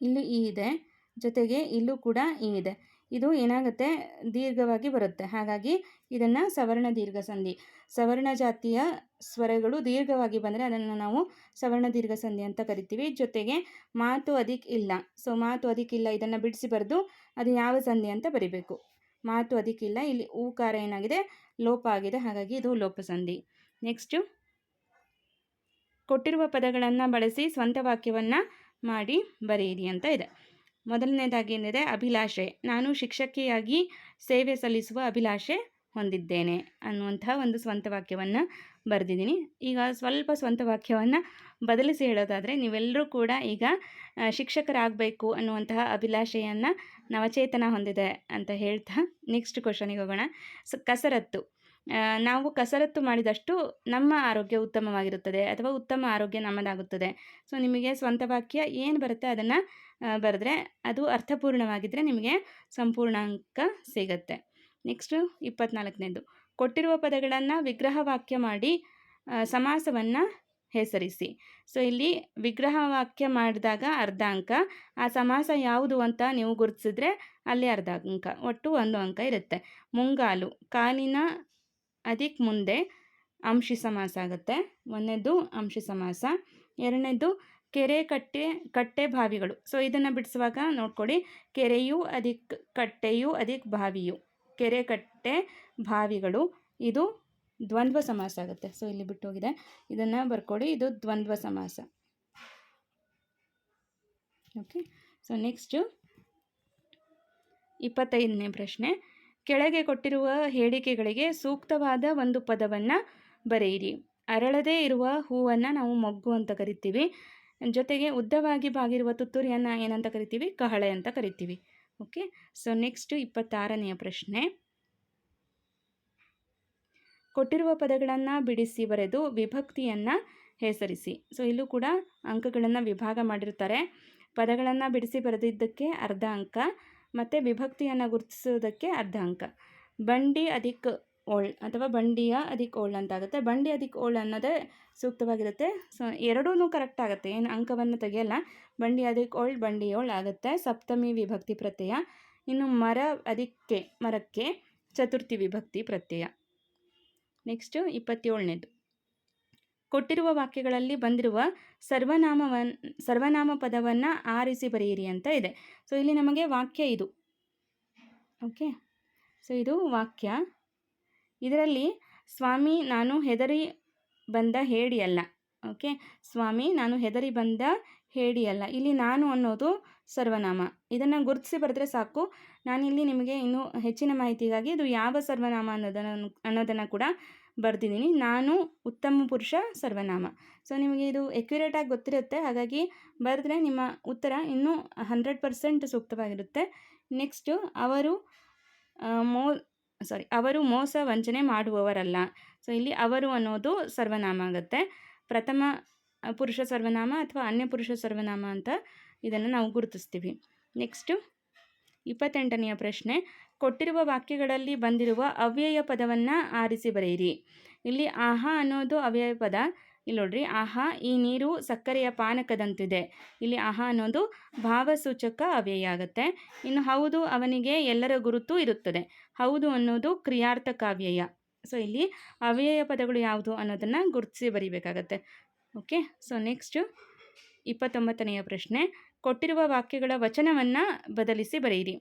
ಇಲ್ಲೂ ಈ ಇದೆ. ಜೊತೆಗೆ ಇಲ್ಲೂ ಕೂಡ ಈ ಇದೆ. ಇದು ಏನಾಗುತ್ತೆ? ದೀರ್ಘವಾಗಿ ಬರುತ್ತೆ. ಹಾಗಾಗಿ ಇದನ್ನು ಸವರ್ಣ ದೀರ್ಘ ಸಂಧಿ. ಸವರ್ಣ ಜಾತಿಯ ಸ್ವರಗಳು ದೀರ್ಘವಾಗಿ ಬಂದರೆ ಅದನ್ನು ನಾವು ಸವರ್ಣ ದೀರ್ಘ ಸಂಧಿ ಅಂತ ಕರಿತೀವಿ. ಜೊತೆಗೆ ಮಾತು ಅಧಿಕ್ ಇಲ್ಲ. ಸೊ ಮಾತು ಅಧಿಕ್ ಇಲ್ಲ ಇದನ್ನು ಬಿಡಿಸಿ ಬರೆದು ಅದು ಯಾವ ಸಂಧಿ ಅಂತ ಬರಿಬೇಕು. ಮಾತು ಅಧಿಕ್ ಇಲ್ಲ. ಇಲ್ಲಿ ಊಕಾರ ಏನಾಗಿದೆ? ಲೋಪ ಆಗಿದೆ. ಹಾಗಾಗಿ ಇದು ಲೋಪ ಸಂಧಿ. ನೆಕ್ಸ್ಟು ಕೊಟ್ಟಿರುವ ಪದಗಳನ್ನು ಬಳಸಿ ಸ್ವಂತ ವಾಕ್ಯವನ್ನು ಮಾಡಿ ಬರೆಯಿರಿ ಅಂತ ಇದೆ. ಮೊದಲನೇದಾಗಿ ಏನಿದೆ ಅಭಿಲಾಷೆ. ನಾನು ಶಿಕ್ಷಕಿಯಾಗಿ ಸೇವೆ ಸಲ್ಲಿಸುವ ಅಭಿಲಾಷೆ ಹೊಂದಿದ್ದೇನೆ ಅನ್ನುವಂಥ ಒಂದು ಸ್ವಂತ ವಾಕ್ಯವನ್ನು ಬರೆದಿದ್ದೀನಿ. ಈಗ ಸ್ವಲ್ಪ ಸ್ವಂತ ವಾಕ್ಯವನ್ನು ಬದಲಿಸಿ ಹೇಳೋದಾದರೆ, ನೀವೆಲ್ಲರೂ ಕೂಡ ಈಗ ಶಿಕ್ಷಕರಾಗಬೇಕು ಅನ್ನುವಂತಹ ಅಭಿಲಾಷೆಯನ್ನು ನವಚೇತನ ಹೊಂದಿದೆ ಅಂತ ಹೇಳ್ತಾ ನೆಕ್ಸ್ಟ್ ಕ್ವಶನಿಗೆ ಹೋಗೋಣ. ಸ, ಕಸರತ್ತು. ನಾವು ಕಸರತ್ತು ಮಾಡಿದಷ್ಟು ನಮ್ಮ ಆರೋಗ್ಯ ಉತ್ತಮವಾಗಿರುತ್ತದೆ ಅಥವಾ ಉತ್ತಮ ಆರೋಗ್ಯ ನಮ್ಮದಾಗುತ್ತದೆ. ಸೊ ನಿಮಗೆ ಸ್ವಂತ ವಾಕ್ಯ ಏನು ಬರುತ್ತೆ ಅದನ್ನು ಬರೆದ್ರೆ ಅದು ಅರ್ಥಪೂರ್ಣವಾಗಿದ್ದರೆ ನಿಮಗೆ ಸಂಪೂರ್ಣ ಅಂಕ ಸಿಗುತ್ತೆ. ನೆಕ್ಸ್ಟು ಇಪ್ಪತ್ನಾಲ್ಕನೇದು. ಕೊಟ್ಟಿರುವ ಪದಗಳನ್ನು ವಿಗ್ರಹ ವಾಕ್ಯ ಮಾಡಿ ಸಮಾಸವನ್ನು ಹೆಸರಿಸಿ. ಸೊ ಇಲ್ಲಿ ವಿಗ್ರಹ ವಾಕ್ಯ ಮಾಡಿದಾಗ ಅರ್ಧ ಅಂಕ ಆ ಸಮಾಸ ಯಾವುದು ಅಂತ ನೀವು ಗುರುತಿಸಿದ್ರೆ ಅಲ್ಲಿ ಅರ್ಧ ಅಂಕ ಒಟ್ಟು ಒಂದು ಅಂಕ ಇರುತ್ತೆ. ಮುಂಗಾಲು, ಕಾಲಿನ ಅದಕ್ಕೆ ಮುಂದೆ ಅಂಶಿ ಸಮಾಸ ಆಗುತ್ತೆ. ಒಂದನೇದು ಅಂಶಿ ಸಮಾಸ, ಎರಡನೇದು ಕೆರೆ ಕಟ್ಟೆ ಕಟ್ಟೆ ಬಾವಿಗಳು. ಸೊ ಇದನ್ನು ಬಿಡಿಸುವಾಗ ನೋಡ್ಕೊಳ್ಳಿ ಕೆರೆಯು ಅದಕ್ಕೆ ಕಟ್ಟೆಯು ಅದಕ್ಕೆ ಬಾವಿಯು. ಕೆರೆ, ಕಟ್ಟೆ, ಬಾವಿಗಳು. ಇದು ದ್ವಂದ್ವ ಸಮಾಸ ಆಗುತ್ತೆ. ಸೊ ಇಲ್ಲಿ ಬಿಟ್ಟು ಹೋಗಿದೆ. ಇದನ್ನು ಬರ್ಕೊಡಿ. ಇದು ದ್ವಂದ್ವ ಸಮಾಸ. ಓಕೆ ಸೊ ನೆಕ್ಸ್ಟು ಇಪ್ಪತ್ತೈದನೇ ಪ್ರಶ್ನೆ. ಕೆಳಗೆ ಕೊಟ್ಟಿರುವ ಹೇಳಿಕೆಗಳಿಗೆ ಸೂಕ್ತವಾದ ಒಂದು ಪದವನ್ನು ಬರೆಯಿರಿ. ಅರಳದೇ ಇರುವ ಹೂವನ್ನು ನಾವು ಮೊಗ್ಗು ಅಂತ ಕರಿತೀವಿ. ಜೊತೆಗೆ ಉದ್ದವಾಗಿ ಬಾಗಿರುವ ತುತ್ತೂರಿಯನ್ನು ಏನಂತ ಕರಿತೀವಿ? ಕಹಳೆ ಅಂತ ಕರಿತೀವಿ. ಓಕೆ? ಸೊ ನೆಕ್ಸ್ಟ್ ಇಪ್ಪತ್ತಾರನೆಯ ಪ್ರಶ್ನೆ. ಕೊಟ್ಟಿರುವ ಪದಗಳನ್ನು ಬಿಡಿಸಿ ಬರೆದು ವಿಭಕ್ತಿಯನ್ನು ಹೆಸರಿಸಿ. ಸೊ ಇಲ್ಲೂ ಕೂಡ ಅಂಕಗಳನ್ನು ವಿಭಾಗ ಮಾಡಿರ್ತಾರೆ. ಪದಗಳನ್ನು ಬಿಡಿಸಿ ಬರೆದಿದ್ದಕ್ಕೆ ಅರ್ಧ ಅಂಕ. ಮತ್ತು ವಿಭಕ್ತಿಯನ್ನು ಗುರುತಿಸೋದಕ್ಕೆ ಅರ್ಧ ಅಂಕ ಬಂಡಿ ಅಧಿಕ ಓಳ್ ಅಥವಾ ಬಂಡಿಯ ಅಧಿಕ ಓಳ್ ಅಂತ ಆಗುತ್ತೆ. ಬಂಡಿ ಅಧಿಕ ಓಳ್ ಅನ್ನೋದೇ ಸೂಕ್ತವಾಗಿರುತ್ತೆ. ಸೊ ಎರಡೂ ಕರೆಕ್ಟ್ ಆಗುತ್ತೆ. ಏನು ಅಂಕವನ್ನು ತೆಗೆಯಲ್ಲ. ಬಂಡಿ ಅಧಿಕ ಓಳ್, ಬಂಡಿ ಓಳ್ ಆಗುತ್ತೆ. ಸಪ್ತಮಿ ವಿಭಕ್ತಿ ಪ್ರತ್ಯಯ. ಇನ್ನು ಮರ ಅದಕ್ಕೆ ಮರಕ್ಕೆ ಚತುರ್ಥಿ ವಿಭಕ್ತಿ ಪ್ರತ್ಯಯ. ನೆಕ್ಸ್ಟು ಇಪ್ಪತ್ತೇಳನೇದು. ಕೊಟ್ಟಿರುವ ವಾಕ್ಯಗಳಲ್ಲಿ ಬಂದಿರುವ ಸರ್ವನಾಮವನ್ ಸರ್ವನಾಮ ಪದವನ್ನು ಆರಿಸಿ ಬರೆಯಿರಿ ಅಂತ ಇದೆ. ಸೊ ಇಲ್ಲಿ ನಮಗೆ ವಾಕ್ಯ ಇದು. ಓಕೆ ಸೊ ಇದು ವಾಕ್ಯ. ಇದರಲ್ಲಿ, ಸ್ವಾಮಿ, ನಾನು ಹೆದರಿ ಬಂದ ಹೇಡಿಯಲ್ಲ ಓಕೆ ಸ್ವಾಮಿ, ನಾನು ಹೆದರಿ ಬಂದ ಹೇಡಿಯಲ್ಲ ಇಲ್ಲಿ ನಾನು ಅನ್ನೋದು ಸರ್ವನಾಮ. ಇದನ್ನು ಗುರುತಿಸಿ ಬರೆದ್ರೆ ಸಾಕು. ನಾನಿಲ್ಲಿ ನಿಮಗೆ ಇನ್ನೂ ಹೆಚ್ಚಿನ ಮಾಹಿತಿಗಾಗಿ ಇದು ಯಾವ ಸರ್ವನಾಮ ಅನ್ನೋದನ್ನು ಅನ್ನೋದನ್ನು ಕೂಡ ಬರ್ದಿದ್ದೀನಿ. ನಾನು ಉತ್ತಮ ಪುರುಷ ಸರ್ವನಾಮ. ಸೊ ನಿಮಗೆ ಇದು ಎಕ್ಯುರೇಟಾಗಿ ಗೊತ್ತಿರುತ್ತೆ. ಹಾಗಾಗಿ ಬರೆದ್ರೆ ನಿಮ್ಮ ಉತ್ತರ ಇನ್ನೂ ಹಂಡ್ರೆಡ್ ಪರ್ಸೆಂಟ್ ಸೂಕ್ತವಾಗಿರುತ್ತೆ. ನೆಕ್ಸ್ಟು ಅವರು ಮೋ ಸಾರಿ ಅವರು ಮೋಸ ವಂಚನೆ ಮಾಡುವವರಲ್ಲ. ಸೊ ಇಲ್ಲಿ ಅವರು ಅನ್ನೋದು ಸರ್ವನಾಮ ಆಗುತ್ತೆ. ಪ್ರಥಮ ಪುರುಷ ಸರ್ವನಾಮ ಅಥವಾ ಅನ್ಯ ಪುರುಷ ಸರ್ವನಾಮ ಅಂತ ಇದನ್ನು ನಾವು ಗುರುತಿಸ್ತೀವಿ. ನೆಕ್ಸ್ಟು ಇಪ್ಪತ್ತೆಂಟನೆಯ ಪ್ರಶ್ನೆ, ಕೊಟ್ಟಿರುವ ವಾಕ್ಯಗಳಲ್ಲಿ ಬಂದಿರುವ ಅವ್ಯಯ ಪದವನ್ನು ಆರಿಸಿ ಬರೆಯಿರಿ. ಇಲ್ಲಿ ಆಹಾ ಅನ್ನೋದು ಅವ್ಯಯ ಪದ. ಇಲ್ಲಿ ನೋಡ್ರಿ, ಆಹಾ ಈ ನೀರು ಸಕ್ಕರೆಯ ಪಾನಕದಂತಿದೆ. ಇಲ್ಲಿ ಆಹಾ ಅನ್ನೋದು ಭಾವಸೂಚಕ ಅವ್ಯಯ ಆಗುತ್ತೆ. ಇನ್ನು ಹೌದು ಅವನಿಗೆ ಎಲ್ಲರ ಗುರುತು ಇರುತ್ತದೆ. ಹೌದು ಅನ್ನೋದು ಕ್ರಿಯಾರ್ಥಕ ಅವ್ಯಯ. ಸೊ ಇಲ್ಲಿ ಅವ್ಯಯ ಪದಗಳು ಯಾವುದು ಅನ್ನೋದನ್ನು ಗುರುತಿಸಿ ಬರೀಬೇಕಾಗತ್ತೆ. ಓಕೆ ಸೊ ನೆಕ್ಸ್ಟು ಇಪ್ಪತ್ತೊಂಬತ್ತನೆಯ ಪ್ರಶ್ನೆ ಕೊಟ್ಟಿರುವ ವಾಕ್ಯಗಳ ವಚನವನ್ನು ಬದಲಿಸಿ ಬರೆಯಿರಿ.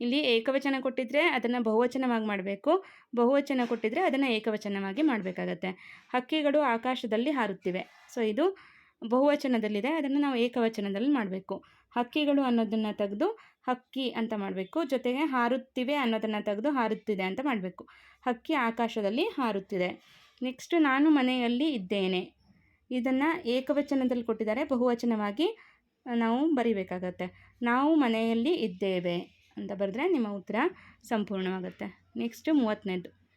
ಇಲ್ಲಿ ಏಕವಚನ ಕೊಟ್ಟಿದ್ರೆ ಅದನ್ನು ಬಹುವಚನವಾಗಿ ಮಾಡಬೇಕು. ಬಹುವಚನ ಕೊಟ್ಟಿದ್ರೆ ಅದನ್ನು ಏಕವಚನವಾಗಿ ಮಾಡಬೇಕಾಗತ್ತೆ. ಹಕ್ಕಿಗಳು ಆಕಾಶದಲ್ಲಿ ಹಾರುತ್ತಿವೆ. ಸೊ, ಇದು ಬಹುವಚನದಲ್ಲಿದೆ. ಅದನ್ನು ನಾವು ಏಕವಚನದಲ್ಲಿ ಮಾಡಬೇಕು. ಹಕ್ಕಿಗಳು ಅನ್ನೋದನ್ನು ತೆಗೆದು ಹಕ್ಕಿ ಅಂತ ಮಾಡಬೇಕು. ಜೊತೆಗೆ ಹಾರುತ್ತಿವೆ ಅನ್ನೋದನ್ನು ತೆಗೆದು ಹಾರುತ್ತಿದೆ ಅಂತ ಮಾಡಬೇಕು. ಹಕ್ಕಿ ಆಕಾಶದಲ್ಲಿ ಹಾರುತ್ತಿದೆ. ನೆಕ್ಸ್ಟ್ ನಾನು ಮನೆಯಲ್ಲಿ ಇದ್ದೇನೆ. ಇದನ್ನು ಏಕವಚನದಲ್ಲಿ ಕೊಟ್ಟಿದ್ದಾರೆ. ಬಹುವಚನವಾಗಿ ನಾವು ಬರಿಬೇಕಾಗತ್ತೆ. ನಾವು ಮನೆಯಲ್ಲಿ ಇದ್ದೇವೆ ಅಂತ ಬರೆದ್ರೆ ನಿಮ್ಮ ಉತ್ತರ ಸಂಪೂರ್ಣವಾಗುತ್ತೆ. ನೆಕ್ಸ್ಟ್ ಮೂವತ್ತನೇದು.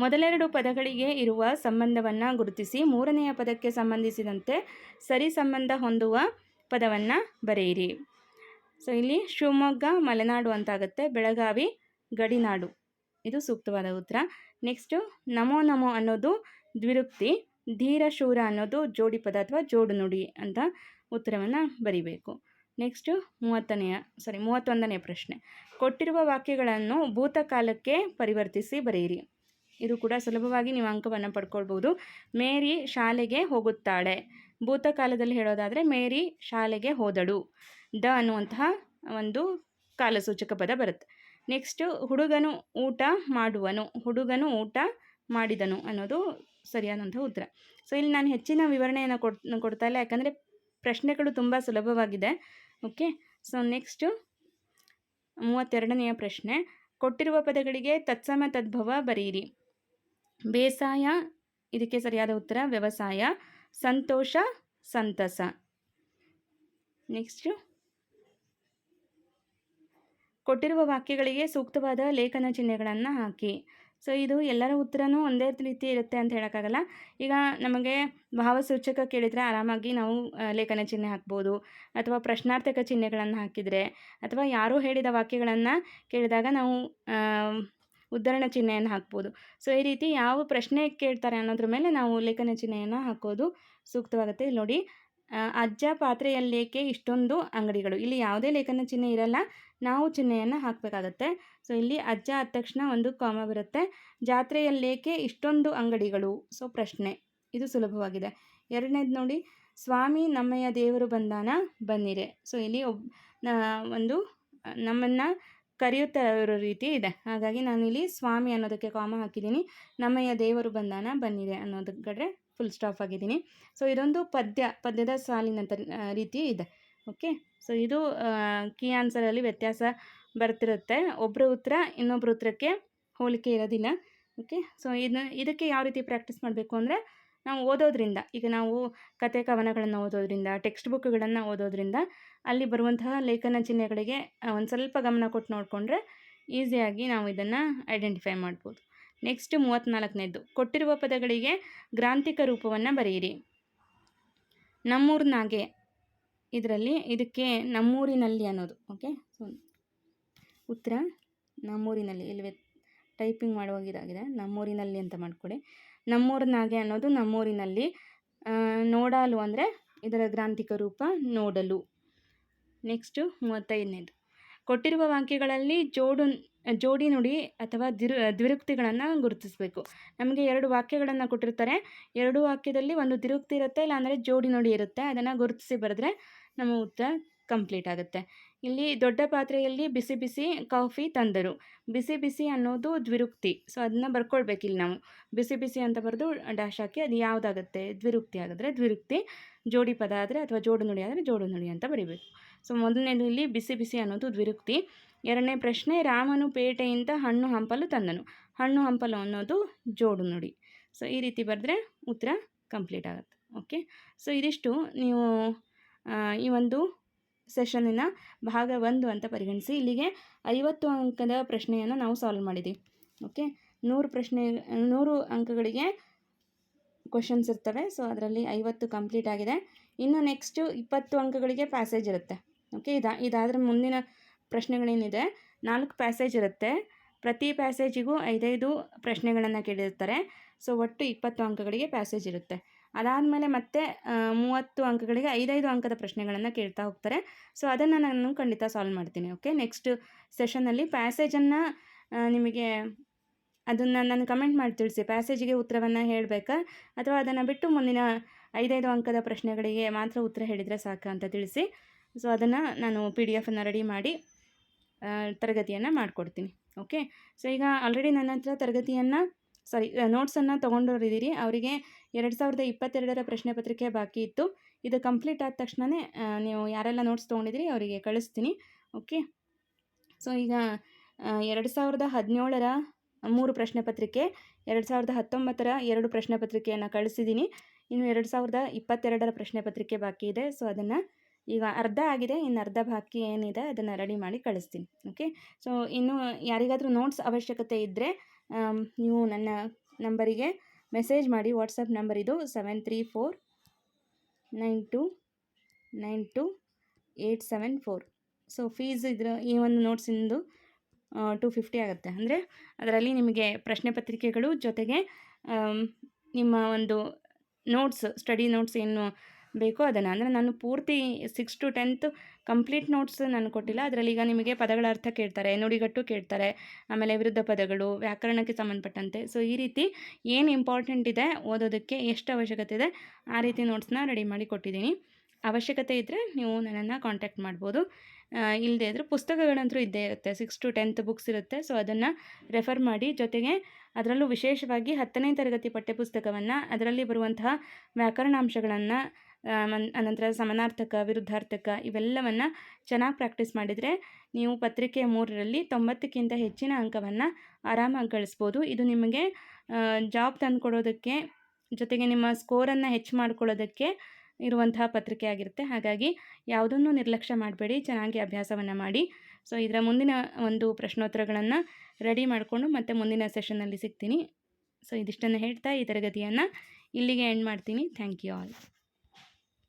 ಮೊದಲೆರಡು ಪದಗಳಿಗೆ ಇರುವ ಸಂಬಂಧವನ್ನು ಗುರುತಿಸಿ ಮೂರನೆಯ ಪದಕ್ಕೆ ಸಂಬಂಧಿಸಿದಂತೆ ಸರಿ ಸಂಬಂಧ ಹೊಂದುವ ಪದವನ್ನು ಬರೆಯಿರಿ. ಸೊ ಇಲ್ಲಿ ಶಿವಮೊಗ್ಗ, ಮಲೆನಾಡು ಅಂತಾಗುತ್ತೆ. ಬೆಳಗಾವಿ, ಗಡಿನಾಡು. ಇದು ಸೂಕ್ತವಾದ ಉತ್ತರ. ನೆಕ್ಸ್ಟು ನಮೋ ನಮೋ ಅನ್ನೋದು ದ್ವಿರುಕ್ತಿ, ಧೀರ ಶೂರ ಅನ್ನೋದು ಜೋಡಿ ಪದ ಅಥವಾ ಜೋಡು ನುಡಿ ಅಂತ ಉತ್ತರವನ್ನು ಬರಿಬೇಕು. ನೆಕ್ಸ್ಟು ಮೂವತ್ತನೆಯ ಸಾರಿ ಮೂವತ್ತೊಂದನೇ ಪ್ರಶ್ನೆ. ಕೊಟ್ಟಿರುವ ವಾಕ್ಯಗಳನ್ನು ಭೂತಕಾಲಕ್ಕೆ ಪರಿವರ್ತಿಸಿ ಬರೆಯಿರಿ. ಇದು ಕೂಡ ಸುಲಭವಾಗಿ ನೀವು ಅಂಕವನ್ನು ಪಡ್ಕೊಳ್ಬೋದು ಮೇರಿ ಶಾಲೆಗೆ ಹೋಗುತ್ತಾಳೆ. ಭೂತಕಾಲದಲ್ಲಿ ಹೇಳೋದಾದರೆ ಮೇರಿ ಶಾಲೆಗೆ ಹೋದಳು. ದ ಅನ್ನುವಂತಹ ಒಂದು ಕಾಲಸೂಚಕ ಪದ ಬರುತ್ತೆ. ನೆಕ್ಸ್ಟು ಹುಡುಗನು ಊಟ ಮಾಡುವನು, ಹುಡುಗನು ಊಟ ಮಾಡಿದನು ಅನ್ನೋದು ಸರಿಯಾದಂಥ ಉತ್ತರ. ಸೊ ಇಲ್ಲಿ ನಾನು ಹೆಚ್ಚಿನ ವಿವರಣೆಯನ್ನು ಕೊಡ್, ಕೊಡ್ತಾ ಇಲ್ಲ. ಯಾಕಂದರೆ ಪ್ರಶ್ನೆಗಳು ತುಂಬ ಸುಲಭವಾಗಿದೆ. ಓಕೆ, ಸೊ ನೆಕ್ಸ್ಟು ಮೂವತ್ತೆರಡನೆಯ ಪ್ರಶ್ನೆ, ಕೊಟ್ಟಿರುವ ಪದಗಳಿಗೆ ತತ್ಸಮ ತದ್ಭವ ಬರೆಯಿರಿ. ಬೇಸಾಯ, ಇದಕ್ಕೆ ಸರಿಯಾದ ಉತ್ತರ, ವ್ಯವಸಾಯ, ಸಂತೋಷ, ಸಂತಸ. ನೆಕ್ಸ್ಟು, ಕೊಟ್ಟಿರುವ ವಾಕ್ಯಗಳಿಗೆ ಸೂಕ್ತವಾದ ಲೇಖನ ಚಿಹ್ನೆಗಳನ್ನು ಹಾಕಿ. ಸೊ ಇದು ಎಲ್ಲರ ಉತ್ತರನೂ ಒಂದೇ ರೀತಿ ಇರುತ್ತೆ ಅಂತ ಹೇಳೋಕ್ಕಾಗಲ್ಲ. ಈಗ ನಮಗೆ ಭಾವಸೂಚಕ ಕೇಳಿದರೆ ಆರಾಮಾಗಿ ನಾವು ಲೇಖನ ಚಿಹ್ನೆ ಹಾಕ್ಬೋದು, ಅಥವಾ ಪ್ರಶ್ನಾರ್ಥಕ ಚಿಹ್ನೆಗಳನ್ನು ಹಾಕಿದರೆ, ಅಥವಾ ಯಾರೋ ಹೇಳಿದ ವಾಕ್ಯಗಳನ್ನು ಕೇಳಿದಾಗ ನಾವು ಉದ್ಧರಣ ಚಿಹ್ನೆಯನ್ನು ಹಾಕ್ಬೋದು. ಸೊ ಈ ರೀತಿ ಯಾವ ಪ್ರಶ್ನೆ ಕೇಳ್ತಾರೆ ಅನ್ನೋದ್ರ ಮೇಲೆ ನಾವು ಲೇಖನ ಚಿಹ್ನೆಯನ್ನು ಹಾಕೋದು ಸೂಕ್ತವಾಗುತ್ತೆ. ನೋಡಿ ಅಜ್ಜ ಪಾತ್ರೆಯಲ್ಲೇಕೆ ಇಷ್ಟೊಂದು ಅಂಗಡಿಗಳು? ಇಲ್ಲಿ ಯಾವುದೇ ಲೇಖನ ಚಿಹ್ನೆ ಇರಲ್ಲ. ನಾವು ಚಿಹ್ನೆಯನ್ನು ಹಾಕಬೇಕಾಗತ್ತೆ. ಸೊ ಇಲ್ಲಿ ಅಜ್ಜ ಆದ ತಕ್ಷಣ ಒಂದು ಕಾಮ ಬರುತ್ತೆ. ಜಾತ್ರೆಯಲ್ಲೇಕೆ ಇಷ್ಟೊಂದು ಅಂಗಡಿಗಳು? ಸೊ ಪ್ರಶ್ನೆ. ಇದು ಸುಲಭವಾಗಿದೆ. ಎರಡನೇದು ನೋಡಿ. ಸ್ವಾಮಿ ನಮ್ಮಯ್ಯ ದೇವರು ಬಂದಾನ? ಬನ್ನಿರೆ ಸೊ ಇಲ್ಲಿ ಒಬ್ ಒಂದು, ನಮ್ಮನ್ನು ಕರೆಯುತ್ತಾ ಇರೋ ರೀತಿ ಇದೆ. ಹಾಗಾಗಿ ನಾನು ಇಲ್ಲಿ ಸ್ವಾಮಿ ಅನ್ನೋದಕ್ಕೆ ಕಾಮ ಹಾಕಿದ್ದೀನಿ. ನಮ್ಮಯ್ಯ ದೇವರು ಬಂದಾನ? ಬಂದಿದೆ ಅನ್ನೋದಕ್ಕೆ ಫುಲ್ ಸ್ಟಾಪ್ ಆಗಿದ್ದೀನಿ. ಸೊ ಇದೊಂದು ಪದ್ಯ, ಪದ್ಯದ ಸಾಲಿನಂತ ರೀತಿ ಇದೆ. ಓಕೆ ಸೊ ಇದು ಕೀ ಆನ್ಸರಲ್ಲಿ ವ್ಯತ್ಯಾಸ ಬರ್ತಿರುತ್ತೆ. ಒಬ್ಬರ ಉತ್ತರ ಇನ್ನೊಬ್ಬರ ಉತ್ತರಕ್ಕೆ ಹೋಲಿಕೆ ಇರೋದಿಲ್ಲ. ಓಕೆ ಸೊ ಇದನ್ನ, ಇದಕ್ಕೆ ಯಾವ ರೀತಿ ಪ್ರಾಕ್ಟೀಸ್ ಮಾಡಬೇಕು ಅಂದರೆ, ನಾವು ಓದೋದ್ರಿಂದ, ಈಗ ನಾವು ಕತೆ ಕವನಗಳನ್ನು ಓದೋದ್ರಿಂದ ಟೆಕ್ಸ್ಟ್ ಬುಕ್ಗಳನ್ನು ಓದೋದ್ರಿಂದ, ಅಲ್ಲಿ ಬರುವಂತಹ ಲೇಖನ ಚಿಹ್ನೆಗಳಿಗೆ ಒಂದು ಸ್ವಲ್ಪ ಗಮನ ಕೊಟ್ಟು ನೋಡಿಕೊಂಡ್ರೆ ಈಸಿಯಾಗಿ ನಾವು ಇದನ್ನು ಐಡೆಂಟಿಫೈ ಮಾಡ್ಬೋದು. ನೆಕ್ಸ್ಟ್ ಮೂವತ್ತ್ನಾಲ್ಕನೇದು ಕೊಟ್ಟಿರುವ ಪದಗಳಿಗೆ ಗ್ರಾಂಥಿಕ ರೂಪವನ್ನು ಬರೆಯಿರಿ. ನಮ್ಮೂರ್ನಾಗೆ ಇದರಲ್ಲಿ ಇದಕ್ಕೆ ನಮ್ಮೂರಿನಲ್ಲಿ ಅನ್ನೋದು ಓಕೆ ಉತ್ತರ, ನಮ್ಮೂರಿನಲ್ಲಿ ಇಲ್ಲಿ ಟೈಪಿಂಗ್ ಮಾಡುವಾಗ ಇದಾಗಿದೆ, ನಮ್ಮೂರಿನಲ್ಲಿ ಅಂತ ಮಾಡಿಕೊಡಿ. ನಮ್ಮೂರಿನಾಗೆ ಅನ್ನೋದು ನಮ್ಮೂರಿನಲ್ಲಿ ನೋಡಲು ಅಂದರೆ ಇದರ ಗ್ರಾಂಥಿಕ ರೂಪ ನೋಡಲು. ನೆಕ್ಸ್ಟು ಮೂವತ್ತೈದನೇದು. ಕೊಟ್ಟಿರುವ ವಾಕ್ಯಗಳಲ್ಲಿ ಜೋಡು, ಜೋಡಿ ನುಡಿ ಅಥವಾ ದಿರು, ದ್ವಿರುಕ್ತಿಗಳನ್ನು ಗುರುತಿಸಬೇಕು. ನಮಗೆ ಎರಡು ವಾಕ್ಯಗಳನ್ನು ಕೊಟ್ಟಿರ್ತಾರೆ. ಎರಡು ವಾಕ್ಯದಲ್ಲಿ ಒಂದು ದಿರುಕ್ತಿ ಇರುತ್ತೆ, ಇಲ್ಲಾಂದರೆ ಜೋಡಿ ನುಡಿ ಇರುತ್ತೆ. ಅದನ್ನು ಗುರುತಿಸಿ ಬರೆದ್ರೆ ನಮ್ಮ ಉತ್ತರ ಕಂಪ್ಲೀಟ್ ಆಗುತ್ತೆ. ಇಲ್ಲಿ ದೊಡ್ಡ ಪಾತ್ರೆಯಲ್ಲಿ ಬಿಸಿ ಬಿಸಿ ಕಾಫಿ ತಂದರು. ಬಿಸಿ ಬಿಸಿ ಅನ್ನೋದು ದ್ವಿರುಕ್ತಿ. ಸೊ ಅದನ್ನ ಬರ್ಕೊಳ್ಬೇಕು ಇಲ್ಲಿ ನಾವು. ಬಿಸಿ ಬಿಸಿ ಅಂತ ಬರೆದು ಡ್ಯಾಶ್ ಹಾಕಿ ಅದು ಯಾವುದಾಗುತ್ತೆ? ದ್ವಿರುಕ್ತಿ ಆಗಿದ್ರೆ ದ್ವಿರುಕ್ತಿ. ಜೋಡಿ ಪದ ಆದರೆ ಅಥವಾ ಜೋಡು ನುಡಿ ಆದರೆ ಜೋಡು ನುಡಿ ಅಂತ ಬರಿಬೇಕು. ಸೊ ಮೊದಲನೇದು ಇಲ್ಲಿ ಬಿಸಿ ಬಿಸಿ ಅನ್ನೋದು ದ್ವಿರುಕ್ತಿ. ಎರಡನೇ ಪ್ರಶ್ನೆ, ರಾಮನು ಪೇಟೆಯಿಂದ ಹಣ್ಣು ಹಂಪಲು ತಂದನು. ಹಣ್ಣು ಹಂಪಲು ಅನ್ನೋದು ಜೋಡು ನುಡಿ. ಸೊ ಈ ರೀತಿ ಬರೆದ್ರೆ ಉತ್ತರ ಕಂಪ್ಲೀಟ್ ಆಗುತ್ತೆ. ಓಕೆ ಸೊ ಇದಿಷ್ಟು. ನೀವು ಈ ಒಂದು ಸೆಷನ್ನಿನ ಭಾಗ ಒಂದು ಅಂತ ಪರಿಗಣಿಸಿ. ಇಲ್ಲಿಗೆ ಐವತ್ತು ಅಂಕದ ಪ್ರಶ್ನೆಯನ್ನು ನಾವು ಸಾಲ್ವ್ ಮಾಡಿದ್ದೀವಿ ಓಕೆ ನೂರು ಪ್ರಶ್ನೆ, ನೂರು ಅಂಕಗಳಿಗೆ ಕ್ವಶನ್ಸ್ ಇರ್ತವೆ. ಸೊ ಅದರಲ್ಲಿ ಐವತ್ತು ಕಂಪ್ಲೀಟ್ ಆಗಿದೆ. ಇನ್ನು ನೆಕ್ಸ್ಟು ಇಪ್ಪತ್ತು ಅಂಕಗಳಿಗೆ ಪ್ಯಾಸೇಜ್ ಇರುತ್ತೆ. ಓಕೆ ಇದಾ, ಇದಾದರೆ ಮುಂದಿನ ಪ್ರಶ್ನೆಗಳೇನಿದೆ? ನಾಲ್ಕು ಪ್ಯಾಸೇಜ್ ಇರುತ್ತೆ. ಪ್ರತಿ ಪ್ಯಾಸೇಜಿಗೂ ಐದೈದು ಪ್ರಶ್ನೆಗಳನ್ನು ಕೇಳಿರ್ತಾರೆ. ಸೊ ಒಟ್ಟು ಇಪ್ಪತ್ತು ಅಂಕಗಳಿಗೆ ಪ್ಯಾಸೇಜ್ ಇರುತ್ತೆ. ಅದಾದಮೇಲೆ ಮತ್ತೆ ಮೂವತ್ತು ಅಂಕಗಳಿಗೆ ಐದೈದು ಅಂಕದ ಪ್ರಶ್ನೆಗಳನ್ನು ಕೇಳ್ತಾ ಹೋಗ್ತಾರೆ. ಸೊ ಅದನ್ನು ನಾನು ಖಂಡಿತ ಸಾಲ್ವ್ ಮಾಡ್ತೀನಿ ಓಕೆ ನೆಕ್ಸ್ಟ್ ಸೆಷನ್ನಲ್ಲಿ ಪ್ಯಾಸೇಜನ್ನು ನಿಮಗೆ ಅದನ್ನು ನಾನು ಕಮೆಂಟ್ ಮಾಡಿ ತಿಳಿಸಿ. ಪ್ಯಾಸೇಜಿಗೆ ಉತ್ತರವನ್ನು ಹೇಳಬೇಕಾ? ಅಥವಾ ಅದನ್ನು ಬಿಟ್ಟು ಮುಂದಿನ ಐದೈದು ಅಂಕದ ಪ್ರಶ್ನೆಗಳಿಗೆ ಮಾತ್ರ ಉತ್ತರ ಹೇಳಿದರೆ ಸಾಕು ಅಂತ ತಿಳಿಸಿ. ಸೊ ಅದನ್ನು ನಾನು ಪಿ ಡಿ ಎಫನ್ನು ರೆಡಿ ಮಾಡಿ ತರಗತಿಯನ್ನು ಮಾಡಿಕೊಡ್ತೀನಿ ಓಕೆ ಸೊ ಈಗ ಆಲ್ರೆಡಿ ನನ್ನ ಹತ್ರ ತರಗತಿಯನ್ನು ಸಾರಿ ನೋಟ್ಸನ್ನು ತೊಗೊಂಡೋರಿದ್ದೀರಿ. ಅವರಿಗೆ ಎರಡು ಸಾವಿರದ ಇಪ್ಪತ್ತೆರಡರ ಪ್ರಶ್ನೆ ಪತ್ರಿಕೆ ಬಾಕಿ ಇತ್ತು. ಇದು ಕಂಪ್ಲೀಟ್ ಆದ ತಕ್ಷಣವೇ ನೀವು ಯಾರೆಲ್ಲ ನೋಟ್ಸ್ ತೊಗೊಂಡಿದ್ದೀರಿ ಅವರಿಗೆ ಕಳಿಸ್ತೀನಿ. ಓಕೆ? ಸೊ, ಈಗ ಎರಡು ಸಾವಿರದ ಹದಿನೇಳರ ಮೂರು ಪ್ರಶ್ನೆ ಪತ್ರಿಕೆ, ಎರಡು ಸಾವಿರದ ಹತ್ತೊಂಬತ್ತರ ಎರಡು ಪ್ರಶ್ನೆ ಪತ್ರಿಕೆಯನ್ನು ಕಳಿಸಿದ್ದೀನಿ. ಇನ್ನು ಎರಡು ಸಾವಿರದ ಇಪ್ಪತ್ತೆರಡರ ಪ್ರಶ್ನೆ ಪತ್ರಿಕೆ ಬಾಕಿ ಇದೆ. ಸೊ, ಅದನ್ನು ಈಗ ಅರ್ಧ ಆಗಿದೆ, ಇನ್ನು ಅರ್ಧ ಬಾಕಿ ಏನಿದೆ ಅದನ್ನು ರೆಡಿ ಮಾಡಿ ಕಳಿಸ್ತೀನಿ. ಓಕೆ? ಸೊ, ಇನ್ನು ಯಾರಿಗಾದರೂ ನೋಟ್ಸ್ ಅವಶ್ಯಕತೆ ಇದ್ದರೆ ನೀವು ನನ್ನ ನಂಬರಿಗೆ ಮೆಸೇಜ್ ಮಾಡಿ ವಾಟ್ಸಪ್ ನಂಬರ್ ಇದು seven three four nine two nine two eight seven four. So, fees ಇದ್ರ ಈ ಒಂದು ನೋಟ್ಸಿಂದು ಟು ಫಿಫ್ಟಿ ಆಗುತ್ತೆ. ಅಂದರೆ ಅದರಲ್ಲಿ ನಿಮಗೆ ಪ್ರಶ್ನೆ ಪತ್ರಿಕೆಗಳು ಜೊತೆಗೆ ನಿಮ್ಮ ಒಂದು ನೋಟ್ಸ್, ಸ್ಟಡಿ ನೋಟ್ಸ್ ಏನು ಬೇಕೋ ಅದನ್ನು ಅಂದರೆ ನಾನು ಪೂರ್ತಿ six to tenth complete notes ನಾನು ಕೊಟ್ಟಿಲ್ಲ. ಅದರಲ್ಲಿ ಈಗ ನಿಮಗೆ ಪದಗಳ ಅರ್ಥ ಕೇಳ್ತಾರೆ, ನುಡಿಗಟ್ಟು ಕೇಳ್ತಾರೆ, ಆಮೇಲೆ ವಿರುದ್ಧ ಪದಗಳು, ವ್ಯಾಕರಣಕ್ಕೆ ಸಂಬಂಧಪಟ್ಟಂತೆ. ಸೊ ಈ ರೀತಿ ಏನು ಇಂಪಾರ್ಟೆಂಟ್ ಇದೆ ಓದೋದಕ್ಕೆ, ಎಷ್ಟು ಅವಶ್ಯಕತೆ ಇದೆ, ಆ ರೀತಿ ನೋಟ್ಸ್ನ ರೆಡಿ ಮಾಡಿ ಕೊಟ್ಟಿದ್ದೀನಿ. ಅವಶ್ಯಕತೆ ಇದ್ದರೆ ನೀವು ನನ್ನನ್ನು ಕಾಂಟ್ಯಾಕ್ಟ್ ಮಾಡ್ಬೋದು. ಇಲ್ಲದೆ ಇದ್ದರೆ ಪುಸ್ತಕಗಳಂತೂ ಇದ್ದೇ ಇರುತ್ತೆ. ಸಿಕ್ಸ್ ಟು ಟೆಂತ್ ಬುಕ್ಸ್ ಇರುತ್ತೆ. ಸೊ ಅದನ್ನು ರೆಫರ್ ಮಾಡಿ ಜೊತೆಗೆ ಅದರಲ್ಲೂ ವಿಶೇಷವಾಗಿ ಹತ್ತನೇ ತರಗತಿ ಪಠ್ಯಪುಸ್ತಕವನ್ನು, ಅದರಲ್ಲಿ ಬರುವಂತಹ ವ್ಯಾಕರಣಾಂಶಗಳನ್ನು ಅನಂತರ ಸಮಾನಾರ್ಥಕ, ವಿರುದ್ಧಾರ್ಥಕ ಇವೆಲ್ಲವನ್ನು ಚೆನ್ನಾಗಿ ಪ್ರಾಕ್ಟೀಸ್ ಮಾಡಿದರೆ ನೀವು ಪತ್ರಿಕೆ ಮೂರರಲ್ಲಿ ತೊಂಬತ್ತಕ್ಕಿಂತ ಹೆಚ್ಚಿನ ಅಂಕವನ್ನು ಆರಾಮಾಗಿ ಗಳಿಸ್ಬೋದು. ಇದು ನಿಮಗೆ ಜಾಬ್ ತಂದುಕೊಡೋದಕ್ಕೆ ಜೊತೆಗೆ ನಿಮ್ಮ ಸ್ಕೋರನ್ನು ಹೆಚ್ಚು ಮಾಡ್ಕೊಳ್ಳೋದಕ್ಕೆ ಇರುವಂತಹ ಪತ್ರಿಕೆ ಆಗಿರುತ್ತೆ. ಹಾಗಾಗಿ ಯಾವುದನ್ನು ನಿರ್ಲಕ್ಷ್ಯ ಮಾಡಬೇಡಿ, ಚೆನ್ನಾಗಿ ಅಭ್ಯಾಸವನ್ನು ಮಾಡಿ. ಸೊ, ಇದರ ಮುಂದಿನ ಒಂದು ಪ್ರಶ್ನೋತ್ತರಗಳನ್ನು ರೆಡಿ ಮಾಡಿಕೊಂಡು ಮತ್ತೆ ಮುಂದಿನ ಸೆಷನ್ನಲ್ಲಿ ಸಿಗ್ತೀನಿ. ಸೊ, ಇದಿಷ್ಟನ್ನು ಹೇಳ್ತಾ ಈ ತರಗತಿಯನ್ನು ಇಲ್ಲಿಗೆ ಎಂಡ್ ಮಾಡ್ತೀನಿ. Thank you all